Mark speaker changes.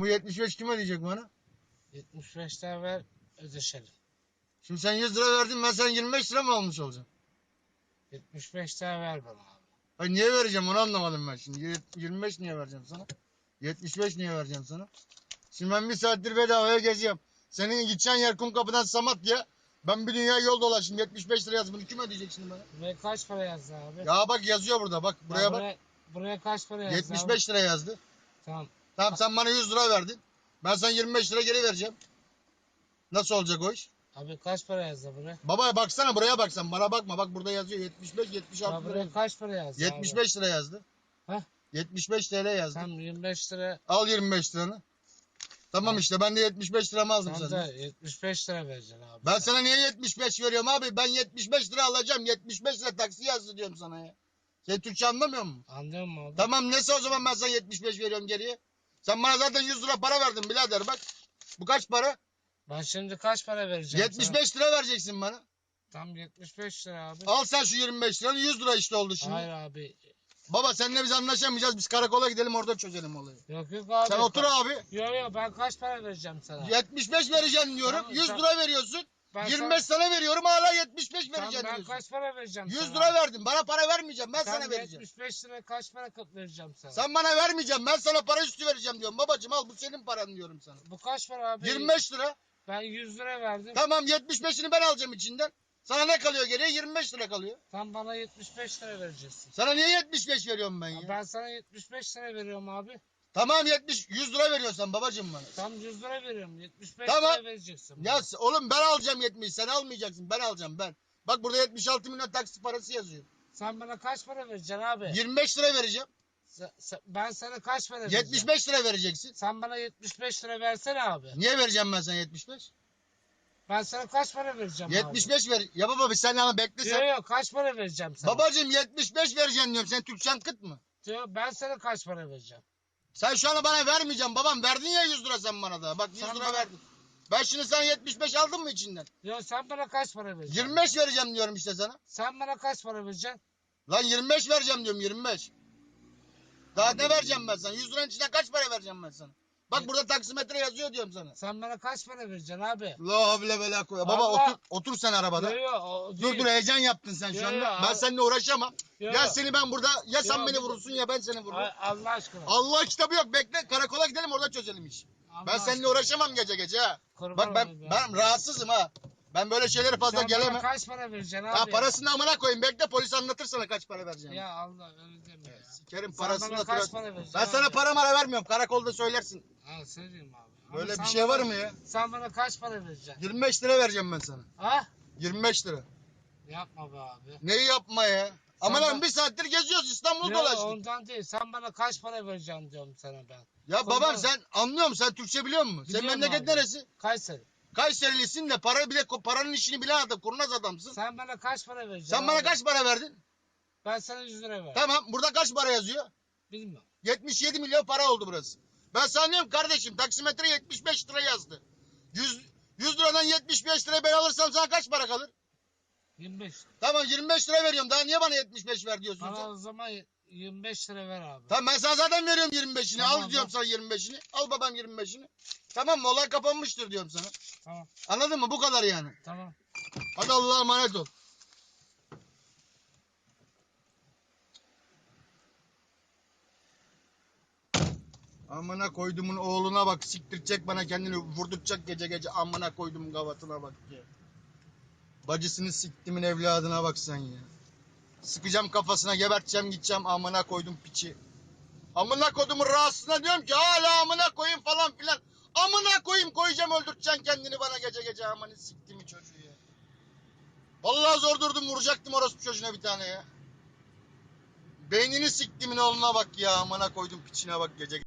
Speaker 1: Bu 75 kim ödeyecek bana?
Speaker 2: 75 lira ver ödeşelim.
Speaker 1: Şimdi sen 100 lira verdin ben sana 25 lira mı almış olacağım?
Speaker 2: 75 lira ver bana abi.
Speaker 1: Ay niye vereceğim onu anlamadım ben şimdi. Yet- 25 niye vereceğim sana? 75 niye vereceğim sana? Şimdi ben bir saattir bedavaya geziyorum. Senin gideceğin yer kum kapıdan Samatya. Ben bir dünya yol dolaştım. 75 lira yaz. Bunu kim ödeyecek şimdi bana?
Speaker 2: Buraya kaç para yazdı abi?
Speaker 1: Ya bak yazıyor burada bak. Buraya
Speaker 2: Ya
Speaker 1: bak.
Speaker 2: Buraya, buraya kaç para yazdı
Speaker 1: 75 lira yazdı.
Speaker 2: abi? Tamam.
Speaker 1: Tamam sen bana 100 lira verdin. Ben sana 25 lira geri vereceğim. Nasıl olacak o iş?
Speaker 2: Abi kaç para yazdı buraya?
Speaker 1: Baba baksana buraya bak sen. Bana bakma. Bak burada yazıyor 75
Speaker 2: Ya
Speaker 1: 76 lira.
Speaker 2: buraya kaç para yazdı
Speaker 1: 75 lira yazdı.
Speaker 2: Heh.
Speaker 1: 75 TL
Speaker 2: abi?
Speaker 1: yazdı.
Speaker 2: Tam 25 lira.
Speaker 1: Al 25 liranı. Tamam işte ben de 75 liramı aldım
Speaker 2: Tam da
Speaker 1: senden.
Speaker 2: 75 lira vereceksin abi.
Speaker 1: Ben sana niye 75 veriyorum abi? Ben 75 lira alacağım. 75 lira taksi yazdı diyorum sana ya. Sen Türkçe anlamıyor musun?
Speaker 2: Anlıyor musun abi?
Speaker 1: Tamam neyse o zaman ben sana 75 veriyorum geriye. Sen bana zaten 100 lira para verdin birader bak. Bu kaç para?
Speaker 2: Ben şimdi kaç para vereceğim
Speaker 1: 75 lira vereceksin bana.
Speaker 2: sana? Tam 75 lira abi.
Speaker 1: Al sen şu 25 liranı 100 lira işte oldu şimdi.
Speaker 2: Hayır abi.
Speaker 1: Baba seninle biz anlaşamayacağız. Biz karakola gidelim orada çözelim olayı.
Speaker 2: Yok yok abi.
Speaker 1: Sen otur abi.
Speaker 2: Yok yok ben kaç para vereceğim sana?
Speaker 1: 75 vereceğim diyorum.
Speaker 2: Tamam,
Speaker 1: 100
Speaker 2: tamam.
Speaker 1: lira veriyorsun.
Speaker 2: Ben
Speaker 1: 25 sana veriyorum hala 75
Speaker 2: Tamam,
Speaker 1: vereceğim
Speaker 2: ben
Speaker 1: diyorsun.
Speaker 2: kaç para vereceğim
Speaker 1: 100
Speaker 2: sana?
Speaker 1: lira verdim. Bana para vermeyeceğim. Ben
Speaker 2: Sen
Speaker 1: sana vereceğim.
Speaker 2: 75 lira kaç para vereceğim sana?
Speaker 1: Sen bana vermeyeceğim. Ben sana para üstü vereceğim diyorum. Babacım al bu senin paran diyorum sana.
Speaker 2: Bu kaç para abi?
Speaker 1: 25 lira.
Speaker 2: Ben 100 lira verdim.
Speaker 1: Tamam 75'ini ben alacağım içinden. Sana ne kalıyor geriye? 25 lira kalıyor.
Speaker 2: Sen bana 75 lira vereceksin.
Speaker 1: Sana niye 75 veriyorum ben ya?
Speaker 2: Ben sana 75 lira veriyorum abi.
Speaker 1: Tamam 70 100 lira veriyorsan babacım bana.
Speaker 2: Tam 100 lira veriyorum. 75
Speaker 1: Tamam.
Speaker 2: lira vereceksin.
Speaker 1: Ya s- oğlum ben alacağım 70 sen almayacaksın ben alacağım ben. Bak burada 76 milyon taksi parası yazıyor.
Speaker 2: Sen bana kaç para vereceksin abi?
Speaker 1: 25 lira vereceğim.
Speaker 2: Sen- sen- ben sana kaç para vereceğim?
Speaker 1: 75 lira vereceksin.
Speaker 2: Sen bana 75 lira versene abi.
Speaker 1: Niye vereceğim ben sana 75?
Speaker 2: Ben sana kaç para vereceğim
Speaker 1: 75 ver. Ya baba bir sen ama bekle
Speaker 2: abi?
Speaker 1: sen.
Speaker 2: Yok yok kaç para vereceğim sana?
Speaker 1: Babacım 75 vereceğim diyorum. Sen Türkçen kıt mı?
Speaker 2: Diyor, ben sana kaç para vereceğim?
Speaker 1: Sen şu anda bana vermeyeceğim babam. Verdin ya 100 lira sen bana da. Bak 100
Speaker 2: Sen
Speaker 1: lira
Speaker 2: bana-
Speaker 1: verdin. Ben şimdi sana 75 aldım mı içinden?
Speaker 2: Diyor sen bana kaç para vereceksin?
Speaker 1: 25 vereceğim diyorum işte sana.
Speaker 2: Sen bana kaç para vereceksin?
Speaker 1: Lan 25 vereceğim diyorum 25. Daha ne vereceğim ben sana? 100 liranın içinden kaç para vereceğim ben sana? Bak burada taksimetre yazıyor diyorum sana.
Speaker 2: Sen bana kaç para vereceksin abi?
Speaker 1: La havle ve la kuvvete. Baba otur, otur sen arabada.
Speaker 2: Yok yok o
Speaker 1: Dur
Speaker 2: değil.
Speaker 1: dur heyecan yaptın sen şu
Speaker 2: Yo,
Speaker 1: anda. ben
Speaker 2: abi.
Speaker 1: seninle uğraşamam.
Speaker 2: Yo,
Speaker 1: Ya seni ben burada ya sen
Speaker 2: Yo,
Speaker 1: beni
Speaker 2: bir-
Speaker 1: vurursun ya ben seni vururum.
Speaker 2: Ay, Allah aşkına.
Speaker 1: Allah kitabı yok bekle karakola gidelim orada çözelim iş.
Speaker 2: Allah
Speaker 1: Ben seninle
Speaker 2: aşkına.
Speaker 1: uğraşamam gece gece ha.
Speaker 2: Kurban
Speaker 1: Bak ben
Speaker 2: olayım ya.
Speaker 1: ben rahatsızım ha. Ben böyle şeylere fazla
Speaker 2: Sen bana
Speaker 1: gelemem.
Speaker 2: kaç para vereceksin abi?
Speaker 1: Ha parasını amına koyayım bekle polis anlatır sana kaç para vereceğim.
Speaker 2: Ya Allah öyle deme ya.
Speaker 1: Sikerim
Speaker 2: Sen
Speaker 1: parasını
Speaker 2: bana kaç para vereceksin
Speaker 1: Ben sana
Speaker 2: abi?
Speaker 1: para mara vermiyorum karakolda söylersin.
Speaker 2: Ha söyleyeyim abi. Ama
Speaker 1: Böyle
Speaker 2: sen
Speaker 1: bir şey var mı ya?
Speaker 2: Sen bana kaç para vereceksin?
Speaker 1: 25 lira vereceğim ben sana.
Speaker 2: Ha?
Speaker 1: 25 lira.
Speaker 2: Yapma be abi.
Speaker 1: Neyi yapma ya? Ama
Speaker 2: Sen
Speaker 1: lan
Speaker 2: ben-
Speaker 1: bir saattir geziyoruz İstanbul'u
Speaker 2: Yok
Speaker 1: dolaştık.
Speaker 2: ondan değil. Sen bana kaç para vereceksin diyorum sana ben.
Speaker 1: Ya babam sen anlıyor musun? Sen Türkçe biliyor musun? Senin
Speaker 2: Biliyorum
Speaker 1: memleket
Speaker 2: abi.
Speaker 1: neresi?
Speaker 2: Kayseri.
Speaker 1: Kayserilisin de para bile paranın işini bilen adam, kurnaz adamsın.
Speaker 2: Sen bana kaç para vereceksin
Speaker 1: Sen bana
Speaker 2: abi?
Speaker 1: kaç para verdin?
Speaker 2: Ben sana 100 lira ver.
Speaker 1: Tamam burada kaç para yazıyor?
Speaker 2: Bilmiyorum.
Speaker 1: 77 milyon para oldu burası. Ben sana diyorum kardeşim taksimetre 75 lira yazdı. 100, 100 liradan 75 lira ben alırsam sana kaç para kalır?
Speaker 2: 25.
Speaker 1: Tamam 25 lira veriyorum daha niye bana 75 ver diyorsun
Speaker 2: Bana
Speaker 1: sen?
Speaker 2: o zaman 25 lira ver abi.
Speaker 1: Tamam ben sana zaten veriyorum 25'ini
Speaker 2: Tamam,
Speaker 1: al diyorum sana 25'ini al babam 25'ini. Tamam mı olay kapanmıştır diyorum sana.
Speaker 2: Tamam.
Speaker 1: Anladın mı bu kadar yani.
Speaker 2: Tamam.
Speaker 1: Hadi Allah'a emanet ol. Amına koydumun oğluna bak siktirecek bana kendini vurduracak gece gece amına koydumun gavatına bak ya. Bacısını siktimin evladına bak sen ya. Sıkacağım kafasına geberteceğim gideceğim amına koydum piçi. Amına koydumun rahatsızına diyorum ki hala amına koyayım falan filan. Amına koyayım koyacağım öldürteceksin kendini bana gece gece amına siktimi çocuğu ya. Vallahi zor durdum vuracaktım orospu çocuğuna bir tane ya. Beynini siktimin oğluna bak ya amına koydum piçine bak gece